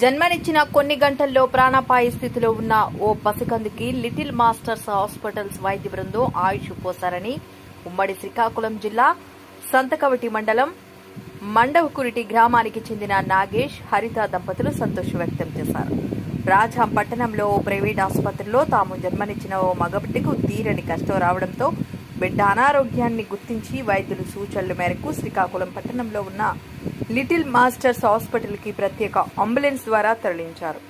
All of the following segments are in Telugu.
జన్మనిచ్చిన కొన్ని గంటల్లో ప్రాణాపాయ స్థితిలో ఉన్న ఓ పసికందుకి లిటిల్ మాస్టర్స్ హాస్పిటల్స్ వైద్య బృందం ఆయుష్ పోశారని ఉమ్మడి శ్రీకాకుళం జిల్లా సంతకవటి మండలం మండవకురిటి గ్రామానికి చెందిన నాగేష్ హరిత దంపతులు సంతోషం వ్యక్తం చేశారు. రాజాం పట్టణంలో ఓ ప్రైవేట్ ఆసుపత్రిలో తాము జన్మనిచ్చిన ఓ మగబిడ్డకు తీరని కష్టం రావడంతో బిడ్డ అనారోగ్యాన్ని గుర్తించి వైద్యుల సూచనల మేరకు శ్రీకాకుళం పట్టణంలో ఉన్న లిటిల్ మాస్టర్స్ హాస్పిటల్కి ప్రత్యేక అంబులెన్స్ ద్వారా తరలించారు.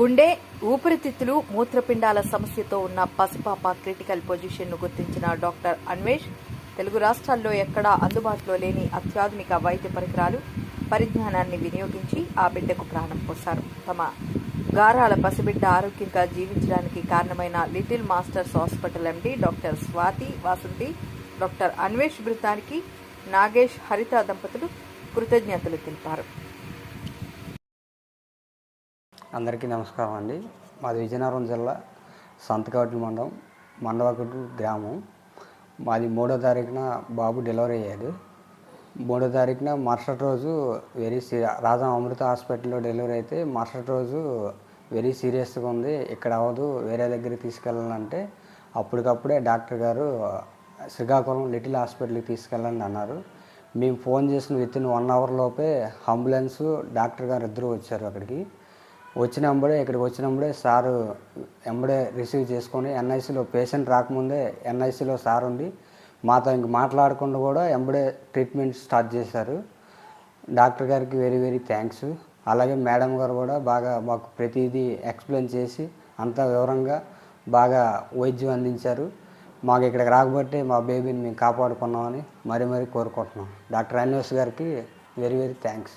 గుండె ఊపిరితిత్తులు మూత్రపిండాల సమస్యతో ఉన్న పసిపాప క్రిటికల్ పొజిషన్ను గుర్తించిన డాక్టర్ అన్వేష్ తెలుగు రాష్ట్రాల్లో ఎక్కడా అందుబాటులో లేని అత్యాధునిక వైద్య పరికరాలు పరిజ్ఞానాన్ని వినియోగించి ఆ బిడ్డకు ప్రాణం పోశారు. తమ గారాల పసిబిడ్డ ఆరోగ్యంగా జీవించడానికి కారణమైన little masters hospital MD doctor Swathi Vasanthi doctor Anvesh బృందానికి నాగేష్ హరిత దంపతులు కృతజ్ఞతలు తెలిపారు. అందరికీ నమస్కారం అండి. మాది విజయనగరం జిల్లా సంతకవటి మండలం మండవకుడు గ్రామం. మాది మూడో తారీఖున బాబు డెలివరీ అయ్యాడు. మూడో తారీఖున మరుసటి రోజు వెరీ సీ రాజా అమృత హాస్పిటల్లో డెలివరీ అయితే మరుసటి రోజు వెరీ సీరియస్గా ఉంది. ఇక్కడ అవ్వదు. వేరే దగ్గరికి తీసుకెళ్ళాలంటే అప్పటికప్పుడే డాక్టర్ గారు శ్రీకాకుళం లిటిల్ హాస్పిటల్కి తీసుకెళ్ళండి అన్నారు. మేము ఫోన్ చేసిన విత్ ఇన్ వన్ అవర్ లోపే అంబులెన్స్ డాక్టర్ గారు ఇద్దరు వచ్చారు అక్కడికి. వచ్చినప్పుడే ఇక్కడికి వచ్చినప్పుడే సారు ఎంబడే రిసీవ్ చేసుకొని ఎన్ఐసిలో పేషెంట్ రాకముందే ఎన్ఐసిలో సార్ ఉండి మాతో ఇంక మాట్లాడకుండా కూడా ఎంబడే ట్రీట్మెంట్ స్టార్ట్ చేశారు. డాక్టర్ గారికి వెరీ వెరీ థ్యాంక్స్. అలాగే మేడం గారు కూడా బాగా మాకు ప్రతిదీ ఎక్స్ప్లెయిన్ చేసి అంతా వివరంగా బాగా వైద్యం అందించారు. మాకు ఇక్కడికి రాకపోతే మా బేబీని మేము కాపాడుకున్నామని మరీ మరీ కోరుకుంటున్నాం. డాక్టర్ అన్వేష్ గారికి వెరీ వెరీ థ్యాంక్స్.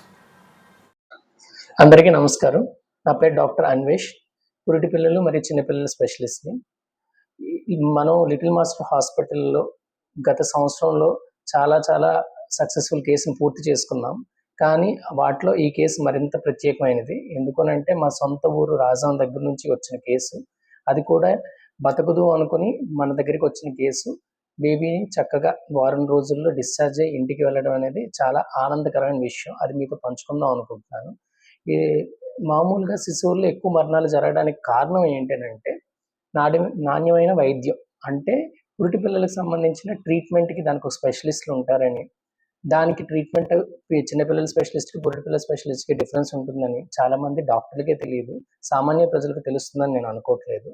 అందరికీ నమస్కారం. నా పేరు డాక్టర్ అన్వేష్. పురిటి పిల్లలు మరియు చిన్నపిల్లల స్పెషలిస్ట్ని. మనం లిటిల్ మాస్టర్ హాస్పిటల్లో గత సంవత్సరంలో చాలా చాలా సక్సెస్ఫుల్ కేసును పూర్తి చేసుకున్నాం. కానీ వాటిలో ఈ కేసు మరింత ప్రత్యేకమైనది. ఎందుకనంటే మా సొంత ఊరు రాజాం దగ్గర నుంచి వచ్చిన కేసు. అది కూడా బతకదు అనుకుని మన దగ్గరికి వచ్చిన కేసు. బేబీని చక్కగా వారం రోజుల్లో డిశ్చార్జ్ అయ్యి ఇంటికి వెళ్ళడం అనేది చాలా ఆనందకరమైన విషయం. అది మీతో పంచుకుందాం అనుకుంటున్నాను. ఈ మామూలుగా శిశువుల్లో ఎక్కువ మరణాలు జరగడానికి కారణం ఏంటంటే నాడి నాణ్యమైన వైద్యం. అంటే పురిటి పిల్లలకు సంబంధించిన ట్రీట్మెంట్కి దానికి ఒక స్పెషలిస్టులు ఉంటారని దానికి ట్రీట్మెంట్ చిన్నపిల్లల స్పెషలిస్ట్కి పురిటి పిల్లల స్పెషలిస్ట్కి డిఫరెన్స్ ఉంటుందని చాలామంది డాక్టర్లకే తెలియదు. సామాన్య ప్రజలకు తెలుస్తుందని నేను అనుకోవట్లేదు.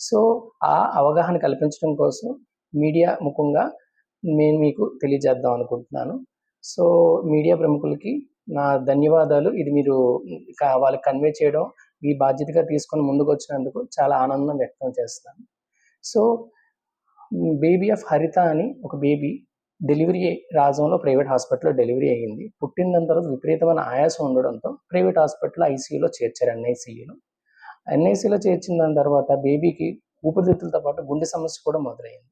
సో ఆ అవగాహన కల్పించడం కోసం మీడియా ముఖంగా నేను మీకు తెలియజేద్దాం అనుకుంటున్నాను. సో మీడియా ప్రముఖులకి నా ధన్యవాదాలు. ఇది మీరు వాళ్ళకి కన్వే చేయడం మీ బాధ్యతగా తీసుకొని ముందుకు వచ్చినందుకు చాలా ఆనందం వ్యక్తం చేస్తున్నాను. సో బేబీ ఆఫ్ హరిత అని ఒక బేబీ డెలివరీ రాజంలో ప్రైవేట్ హాస్పిటల్లో డెలివరీ అయ్యింది. పుట్టిన తర్వాత విపరీతమైన ఆయాసం ఉండడంతో ప్రైవేట్ హాస్పిటల్ ఐసీయూలో చేర్చారు ఎన్ఐసీయూలో. ఎన్ఐసీలో చేర్చిన దాని తర్వాత బేబీకి ఊపిరితిత్తులతో పాటు గుండె సమస్య కూడా మొదలైంది.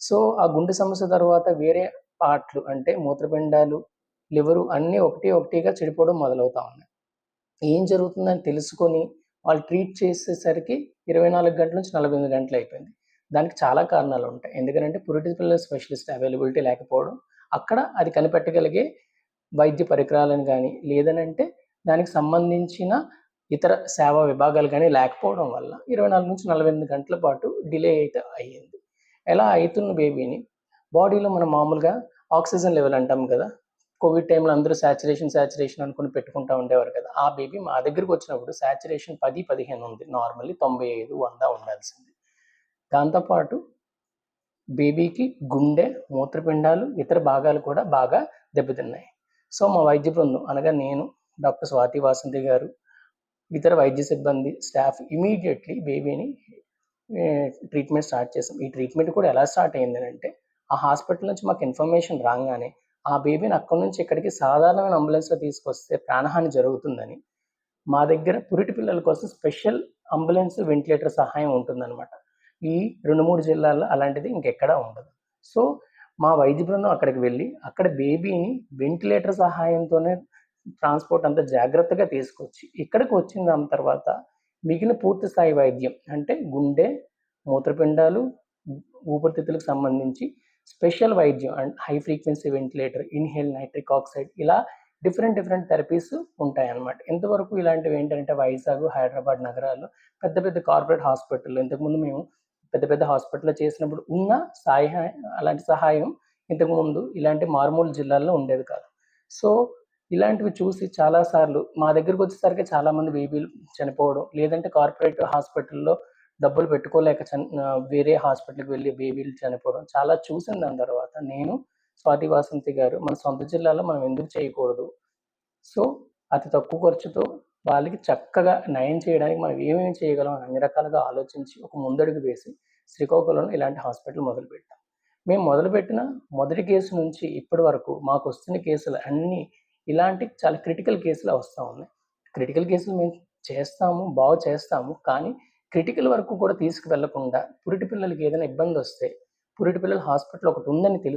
సో ఆ గుండె సమస్య తర్వాత వేరే పార్ట్లు అంటే మూత్రపిండాలు లివరు అన్నీ ఒకటి ఒకటిగా చెడిపోవడం మొదలవుతా ఉన్నాయి. ఏం జరుగుతుందని తెలుసుకొని వాళ్ళు ట్రీట్ చేసేసరికి ఇరవై నాలుగు గంటల నుంచి నలభై ఎనిమిది గంటలు అయిపోయింది. దానికి చాలా కారణాలు ఉంటాయి. ఎందుకంటే పురిటిపిల్లల స్పెషలిస్ట్ అవైలబిలిటీ లేకపోవడం అక్కడ అది కనిపెట్టగలిగే వైద్య పరికరాలను కానీ లేదనంటే దానికి సంబంధించిన ఇతర సేవా విభాగాలు కానీ లేకపోవడం వల్ల ఇరవై నాలుగు నుంచి నలభై ఎనిమిది గంటల పాటు డిలే అయితే అయ్యింది. ఎలా అవుతున్న బేబీని? బాడీలో మనం మామూలుగా ఆక్సిజన్ లెవెల్ అంటాం కదా కోవిడ్ టైంలో అందరూ సాచురేషన్ సాచురేషన్ అనుకుని పెట్టుకుంటా ఉండేవారు కదా ఆ బేబీ మా దగ్గరికి వచ్చినప్పుడు సాచురేషన్ పది పదిహేను ఉంది. నార్మల్లీ తొంభై ఐదు వంద ఉండాల్సింది. దాంతోపాటు బేబీకి గుండె మూత్రపిండాలు ఇతర భాగాలు కూడా బాగా దెబ్బతిన్నాయి. సో మా వైద్య బృందం అనగా నేను డాక్టర్ స్వాతి వాసంతి గారు ఇతర వైద్య సిబ్బంది స్టాఫ్ ఇమీడియట్లీ బేబీని ట్రీట్మెంట్ స్టార్ట్ చేసాం. ఈ ట్రీట్మెంట్ కూడా ఎలా స్టార్ట్ అయింది అంటే ఆ హాస్పిటల్ నుంచి మాకు ఇన్ఫర్మేషన్ రాగానే ఆ బేబీని అక్కడి నుంచి ఇక్కడికి సాధారణమైన అంబులెన్స్లో తీసుకొస్తే ప్రాణహాని జరుగుతుందని మా దగ్గర పురిటి పిల్లల కోసం స్పెషల్ అంబులెన్స్ వెంటిలేటర్ సహాయం ఉంటుందన్నమాట. ఈ రెండు మూడు జిల్లాల్లో అలాంటిది ఇంకెక్కడా ఉండదు. సో మా వైద్య బృందం అక్కడికి వెళ్ళి అక్కడ బేబీని వెంటిలేటర్ సహాయంతోనే ట్రాన్స్పోర్ట్ అంతా జాగ్రత్తగా తీసుకొచ్చి ఇక్కడికి వచ్చిన దాని తర్వాత మిగిలిన పూర్తి స్థాయి వైద్యం అంటే గుండె మూత్రపిండాలు ఊపిరితిత్తులకు సంబంధించి స్పెషల్ వైద్యం and high frequency ventilator inhaled nitric oxide ఇలా డిఫరెంట్ డిఫరెంట్ థెరపీస్ ఉంటాయి అన్నమాట ఇంతవరకు ఇలాంటివి ఏంటంటే వైజాగ్ హైదరాబాద్ నగరాల్లో పెద్ద పెద్ద కార్పొరేట్ హాస్పిటల్ ఇంతకుముందు మేము పెద్ద పెద్ద హాస్పిటల్లో చేసినప్పుడు ఉన్న సహాయం అలాంటి సహాయం ఇంతకుముందు ఇలాంటి మారుమూల జిల్లాల్లో ఉండేది కాదు. సో ఇలాంటివి చూసి చాలాసార్లు మా దగ్గరికి వచ్చేసరికి చాలామంది బేబీలు చనిపోవడం లేదంటే కార్పొరేట్ హాస్పిటల్లో డబ్బులు పెట్టుకోలేక వేరే హాస్పిటల్కి వెళ్ళి బేబీలు చనిపోవడం చాలా చూసిన దాని తర్వాత నేను స్వాతి వాసంతి గారు మన సొంత జిల్లాలో మనం ఎందుకు చేయకూడదు? సో అతి తక్కువ ఖర్చుతో వాళ్ళకి చక్కగా నయం చేయడానికి మనం ఏమేమి చేయగలం అన్ని రకాలుగా ఆలోచించి ఒక ముందడుగు వేసి శ్రీకాకుళంలో ఇలాంటి హాస్పిటల్ మొదలుపెట్టాం మేము మొదలుపెట్టిన మొదటి కేసు నుంచి ఇప్పటి వరకు మాకు వస్తున్న కేసులు అన్నీ ఇలాంటి చాలా క్రిటికల్ కేసులు వస్తూ ఉన్నాయి. క్రిటికల్ కేసులు మేము చేస్తాము బాగు చేస్తాము. కానీ క్రిటికల్ వరకు కూడా తీసుకువెళ్ళకుండా పురిటి పిల్లలకి ఏదైనా ఇబ్బంది వస్తే పురిటి పిల్లల హాస్పిటల్ ఒకటి ఉందని తెలుసు